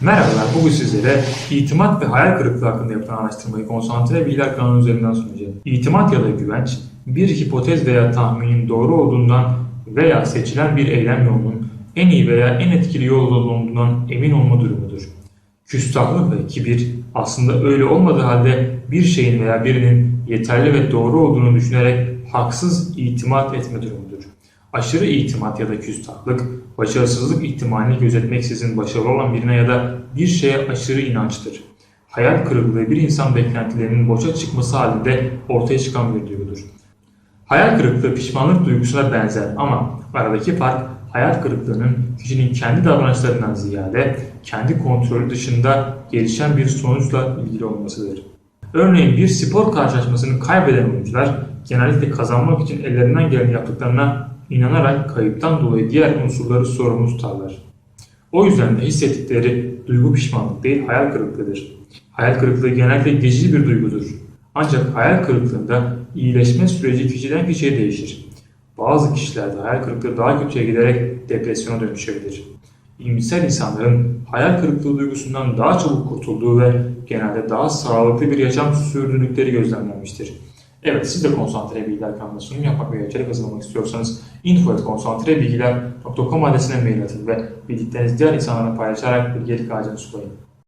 Merhabalar, bugün sizlere itimat ve hayal kırıklığı hakkında yapılan araştırmayı konsantre bilgiler kanalı üzerinden sunacağım. İtimat ya da güvenç, bir hipotez veya tahminin doğru olduğundan veya seçilen bir eylem yolunun en iyi veya en etkili yol olduğundan emin olma durumudur. Küstahlık ve kibir aslında öyle olmadığı halde bir şeyin veya birinin yeterli ve doğru olduğunu düşünerek haksız itimat etme durumudur. Aşırı itimat ya da küstahlık, başarısızlık ihtimalini gözetmeksizin başarılı olan birine ya da bir şeye aşırı inançtır. Hayal kırıklığı bir insan beklentilerinin boşa çıkması halinde ortaya çıkan bir duygudur. Hayal kırıklığı pişmanlık duygusuna benzer ama aradaki fark hayal kırıklığının kişinin kendi davranışlarından ziyade kendi kontrolü dışında gelişen bir sonuçla ilgili olmasıdır. Örneğin bir spor karşılaşmasını kaybeden oyuncular genellikle kazanmak için ellerinden geleni yaptıklarına inanarak kayıptan dolayı diğer unsurları sorumlu tutarlar. O yüzden de hissettikleri duygu pişmanlık değil hayal kırıklığıdır. Hayal kırıklığı genellikle geçici bir duygudur. Ancak hayal kırıklığında iyileşme süreci kişiden kişiye değişir. Bazı kişilerde hayal kırıklığı daha kötüye giderek depresyona dönüşebilir. İyimser insanların hayal kırıklığı duygusundan daha çabuk kurtulduğu ve genelde daha sağlıklı bir yaşam sürdürdükleri gözlemlenmiştir. Evet siz de konsantre bilgiler kanalına sunum yapmak veya içerik hazırlamak istiyorsanız info.konsantrebilgiler.com adresine mail atın ve bildiklerinizi diğer insanlara paylaşarak bilgelik ağacını sulayın.